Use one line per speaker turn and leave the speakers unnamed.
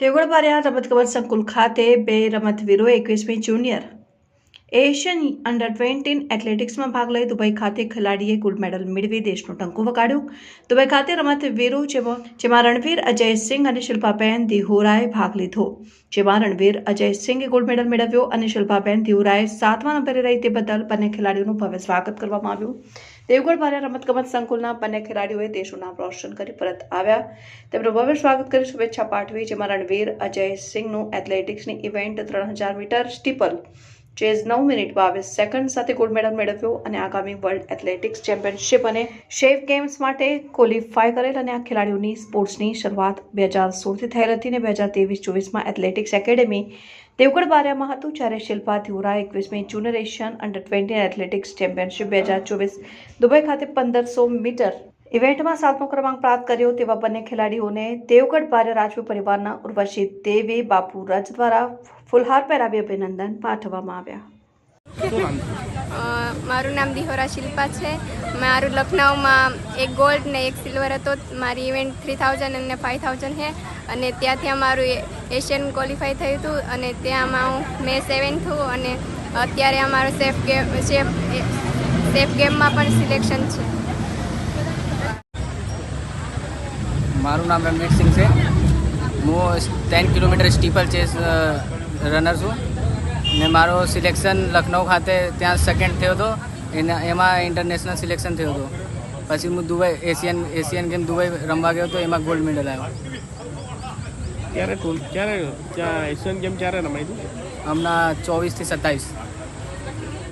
દેવગઢ બારિયા રમતગમત સંકુલ ખાતે બે રમતવીરો એકવીસમી જુનિયર એશિયન અંડર ટ્વેન્ટીન એથ્લેટિક્સમાં ભાગ લઈ દુબઈ ખાતે ખેલાડીએ ગોલ્ડ મેડલ મેળવી દેશનું ટંકુ વગાડ્યું. દુબઈ ખાતે રમતવીરો જેમાં જેમાં રણવીર અજય સિંહ અને શિલ્પાબેન દિહોરાએ ભાગ લીધો. જેમાં રણવીર અજય સિંઘે ગોલ્ડ મેડલ મેળવ્યો અને શિલ્પાબેન દિહોરાએ સાતમા નંબરે રહી તે બદલ બંને ખેલાડીઓનું ભવ્ય સ્વાગત કરવામાં આવ્યું. દેવગઢ ભારે રમતગમત સંકુલના બંને ખેલાડીઓએ દેશનું નામ રોશન કરી પરત આવ્યા. તેમનું ભવ્ય સ્વાગત કરી શુભેચ્છા પાઠવી, જેમાં રણવીર અજય સિંહનું એથ્લેટિક્સની ઇવેન્ટ ત્રણ હજાર મીટર સ્ટીપલ ચેઝ નવ મિનિટ બાવીસ સેકન્ડ સાથે ગોલ્ડ મેડલ મેળવ્યો અને આગામી વર્લ્ડ એથ્લેટિક્સ ચેમ્પિયનશિપ અને શેફ ગેમ્સ માટે ક્વોલિફાય કરેલ અને આ ખેલાડીઓની સ્પોર્ટ્સની શરૂઆત બે હજાર સોળથી થયેલ હતી અને બે હજાર ત્રેવીસ ચોવીસમાં એથ્લેટિક્સ એકેડેમી દેવગઢ બારિયામાં હતું, જ્યારે શિલ્પા ધ્યુરા એકવીસમી junior Asian under twenty athletics championship બે હજાર ચોવીસ દુબઈ ખાતે પંદરસો મીટર ઇવેન્ટમાં સાતમો ક્રમાંક પ્રાપ્ત કર્યો તેવા બંને ખેલાડીઓને દેવગઢ ભારે રાજપૂત પરિવારના ઉર્વશી દેવી બાપુ રજ દ્વારા ફુલહાર પહેરાવી અભિનંદન પાઠવવામાં આવ્યા.
મારું નામ દિહોરા શિલ્પા છે. મારું લખનઉમાં એક ગોલ્ડ ને એક સિલ્વર હતો. મારી ઇવેન્ટ થ્રી થાઉઝન્ડ અને ફાઇવ થાઉઝન્ડ છે. અને ત્યાંથી અમારું એ- એશિયન ક્વોલિફાય થયું હતું અને ત્યાંમાં હું મેં સેવન થયું અને અત્યારે અમારું સેફ ગેમ સેફ સેફ ગેમમાં પણ સિલેક્શન છે.
મારું નામ રણવીર સિંહ છે. હું ten kilometre steeplechase runner છું. ને મારો સિલેક્શન લખનઉ ખાતે ત્યાં સેકન્ડ થયો હતો. એના એમાં ઇન્ટરનેશનલ સિલેક્શન થયો હતો. પછી હું Dubai Asian Asian game Dubai રમવા ગયો હતો. એમાં ગોલ્ડ મેડલ આવ્યો.
ક્યારે ક્યારે એશિયન ગેમ ક્યારે રમાઈ હતી?
હમણાં ચોવીસથી સત્તાવીસ.